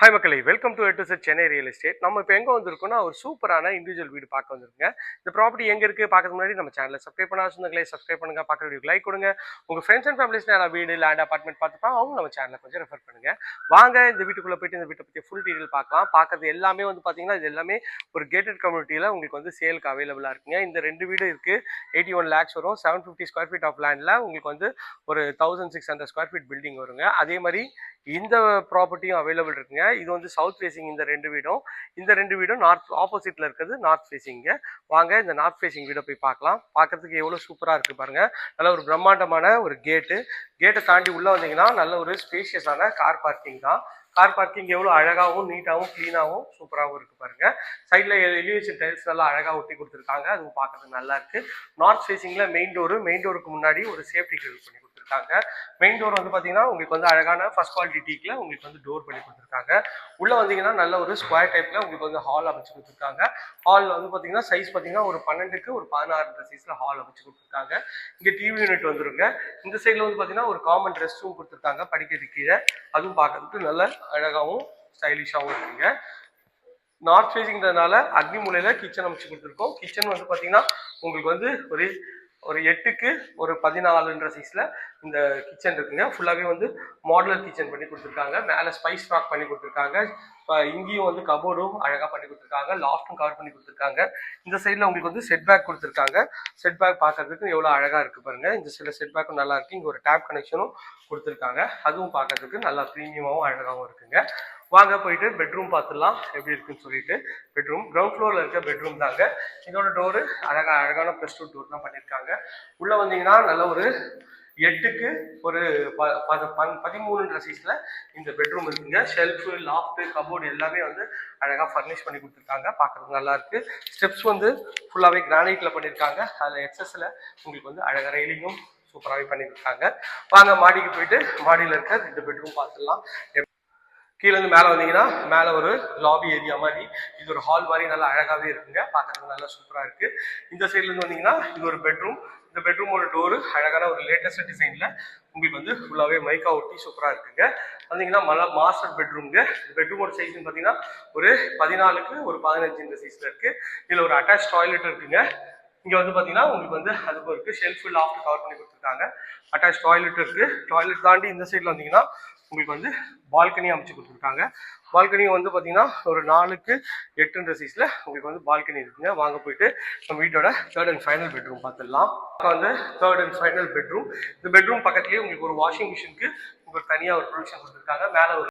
Hi மக்களை welcome to எட்டு set Chennai real estate நம்ம இப்போ எங்கே வந்திருக்கோம்னா ஒரு சூப்பரான இண்டிவிஜுவல் வீடு பார்க்க வந்திருக்குங்க. இந்த ப்ராப்பர்ட்டி எங்கே இருக்குது பார்க்கறதுக்கு முன்னாடி நம்ம சேனலை சப்ஸ்கிரைப் பண்ணா சொந்தங்களே சப்ஸ்கிரைப் பண்ணுங்கள் பார்க்குற வீடியோ லைக் கொடுங்க. உங்கள் ஃப்ரெண்ட்ஸ் அண்ட் ஃபேமிலிஸ் நான் வீடு லேண்ட் அப்பார்ட்மெண்ட் பார்த்துப்பா அவங்க நம்ம சேனலை கொஞ்சம் ரெஃபர் பண்ணுங்கள் வாங்க இந்த வீட்டுக்குள்ளே போயிட்டு இந்த வீட்டை பற்றி ஃபுல் டீட்டெயில் பார்க்கலாம். பார்க்குறது எல்லாமே வந்து பார்த்தீங்கன்னா இது எல்லாமே ஒரு கேட்டட் கம்யூனிட்டியில் உங்களுக்கு வந்து சேலுக்கு அவைலபிளாக இருக்குங்க. இந்த ரெண்டு வீடு இருக்குது எயிட்டி ஒன் லேக்ஸ் வரும். Seven fifty square feet of லேண்டில் உங்களுக்கு வந்து ஒரு thousand six hundred square feet building வருங்க. அதே மாதிரி இந்த ப்ராப்பர்ட்டியும் அவைலபிள் இருக்குங்க. இது வந்து சவுத் ஃபேசிங் இந்த ரெண்டு வீடும். இந்த ரெண்டு வீடும் நார்த் ஆப்போசிட்டில் இருக்கிறது நார்த் ஃபேசிங்க வாங்க இந்த நார்த் ஃபேசிங் வீடை போய் பார்க்கலாம். பார்க்கறதுக்கு எவ்வளோ சூப்பராக இருக்கு பாருங்க. நல்ல ஒரு பிரம்மாண்டமான ஒரு கேட்டு கேட்டை தாண்டி உள்ளே வந்தீங்கன்னா நல்ல ஒரு ஸ்பேஷியஸான கார் பார்க்கிங் தான். கார் பார்க்கிங் எவ்வளோ அழகாகவும் நீட்டாகவும் க்ளீனாகவும் சூப்பராகவும் இருக்கு பாருங்க. சைடில் எலிவேஷன் டைல்ஸ் நல்லா அழகாக ஒட்டி கொடுத்துருக்காங்க. அதுவும் பார்க்கறதுக்கு நல்லா இருக்கு. நார்த் ஃபேசிங்கில் மெயின் டோரு மெயின் டோருக்கு முன்னாடி ஒரு சேஃப்டி கிரில் பண்ணி கொடுத்துருக்காங்க. மெயின் டோர் வந்து பார்த்தீங்கன்னா உங்களுக்கு வந்து அழகான ஃபர்ஸ்ட் குவாலிட்டி டீக்கில் உங்களுக்கு வந்து டோர் பண்ணி கொடுத்துருக்காங்க. உள்ளே வந்தீங்கன்னா நல்ல ஒரு ஸ்கொயர் டைப்பில் உங்களுக்கு வந்து ஹால் அமைச்சு கொடுத்துருக்காங்க. ஹாலில் வந்து பார்த்தீங்கன்னா சைஸ் பார்த்தீங்கன்னா ஒரு பன்னெண்டுக்கு ஒரு பதினாறு சைஸில் ஹால் அமைச்சு கொடுத்துருக்காங்க. இங்கே டிவி யூனிட் வந்துருங்க. இந்த சைடில் வந்து பார்த்தீங்கன்னா ஒரு காமன் ரெஸ்ட் ரூம் கொடுத்துருக்காங்க. படிக்கிறது கீழே. அதுவும் பார்க்கறதுக்கு நல்ல அழகாகவும் ஸ்டைலிஷாகவும் இருக்குங்க. நார்த் ஃபேஸிங்கிறதுனால அக்னி மூலையில் கிச்சன் அமைச்சு கொடுத்துருக்கோம். கிச்சன் வந்து பார்த்தீங்கன்னா உங்களுக்கு வந்து ஒரு ஒரு எட்டுக்கு ஒரு பதினாலுன்ற சைஸில் இந்த கிச்சன் இருக்குங்க. ஃபுல்லாகவே வந்து மாடலர் கிச்சன் பண்ணி கொடுத்துருக்காங்க. மேலே ஸ்பைஸ் ராக் பண்ணி கொடுத்துருக்காங்க. இங்கேயும் வந்து கபோர்டும் அழகாக பண்ணி கொடுத்துருக்காங்க. லாஃப்ட்டும் கவர் பண்ணி கொடுத்துருக்காங்க. இந்த சைடில் உங்களுக்கு வந்து செட் பேக் கொடுத்துருக்காங்க. செட் பேக் பார்க்கறதுக்கு எவ்வளோ அழகாக இருக்குது பாருங்கள் இந்த சைடில் செட் பேக்கும் நல்லா இருக்குது இங்கே ஒரு டேப் கனெக்ஷனும் கொடுத்துருக்காங்க. அதுவும் பார்க்கறதுக்கு நல்லா ப்ரீமியமாகவும் அழகாகவும் இருக்குங்க. வாங்க போயிட்டு பெட்ரூம் பார்த்துடலாம். எப்படி இருக்குன்னு சொல்லிட்டு பெட்ரூம் கிரவுண்ட் ஃப்ளோரில் இருக்க பெட்ரூம் தாங்க. இதோட டோரு அழகா அழகான ப்ளஸ் டூ டோர் தான் பண்ணியிருக்காங்க உள்ளே வந்தீங்கன்னா நல்ல ஒரு எட்டுக்கு ஒரு ப பத பன் பதிமூணுன்ற சைஸில் இந்த பெட்ரூம் இருக்குங்க. ஷெல்ஃபு லாஃப்ட்டு கபோர்டு எல்லாமே வந்து அழகாக ஃபர்னிஷ் பண்ணி கொடுத்துருக்காங்க. பார்க்குறதுக்கு நல்லா இருக்கு. ஸ்டெப்ஸ் வந்து ஃபுல்லாகவே கிரானைட்டில் பண்ணியிருக்காங்க அதில் எக்ஸஸில் உங்களுக்கு வந்து அழகாக ரெயிலிங்கும் சூப்பராகவே பண்ணியிருக்காங்க வாங்க மாடிக்கு போயிட்டு மாடியில் இருக்க ரெண்டு பெட்ரூம் பார்த்துடலாம். கீழே இருந்து மேலே வந்தீங்கன்னா மேலே ஒரு லாபி ஏரியா மாதிரி. இது ஒரு ஹால் மாதிரி நல்லா அழகாகவே இருக்குங்க. பார்க்கறதுக்கு நல்லா சூப்பராக இருக்கு. இந்த சைட்லேருந்து வந்தீங்கன்னா இது ஒரு பெட்ரூம் இந்த பெட்ரூமோட டோரு அழகான ஒரு லேட்டஸ்ட் டிசைனில் உங்களுக்கு வந்து ஃபுல்லாகவே மைக்கா ஒட்டி சூப்பராக இருக்குங்க. வந்தீங்கன்னா மல மாஸ்டர் பெட்ரூம்ங்க இந்த பெட்ரூமோட சைஸ்னு பார்த்தீங்கன்னா ஒரு பதினாலுக்கு ஒரு பதினஞ்சு இந்த சைஸில் இருக்குது இதில் ஒரு அட்டாச் டாய்லெட் இருக்குங்க. இங்கே வந்து பார்த்தீங்கன்னா உங்களுக்கு வந்து அதுக்கு இருக்குது ஷெல்ஃப் லாஃப்ட் கவர் பண்ணி கொடுத்துருக்காங்க. அட்டாச் டாய்லெட் இருக்குது டாய்லெட் தாண்டி இந்த சைடில் வந்தீங்கன்னா உங்களுக்கு வந்து பால்கனி அமைச்சு கொடுத்துருக்காங்க. பால்கனி வந்து பார்த்தீங்கன்னா ஒரு நாலுக்கு எட்டுன்ற சைஸில் உங்களுக்கு வந்து பால்கனி இருக்குங்க. வாங்க போயிட்டு நம்ம வீட்டோட தேர்ட் அண்ட் ஃபைனல் பெட்ரூம் பார்த்துடலாம் இப்போ வந்து தேர்ட் அண்ட் ஃபைனல் பெட்ரூம் இந்த பெட்ரூம் பக்கத்துலேயே உங்களுக்கு ஒரு வாஷிங் மிஷினுக்கு உங்களுக்கு தனியாக ஒரு ப்ரொவிஷன் கொடுத்துருக்காங்க. மேலே ஒரு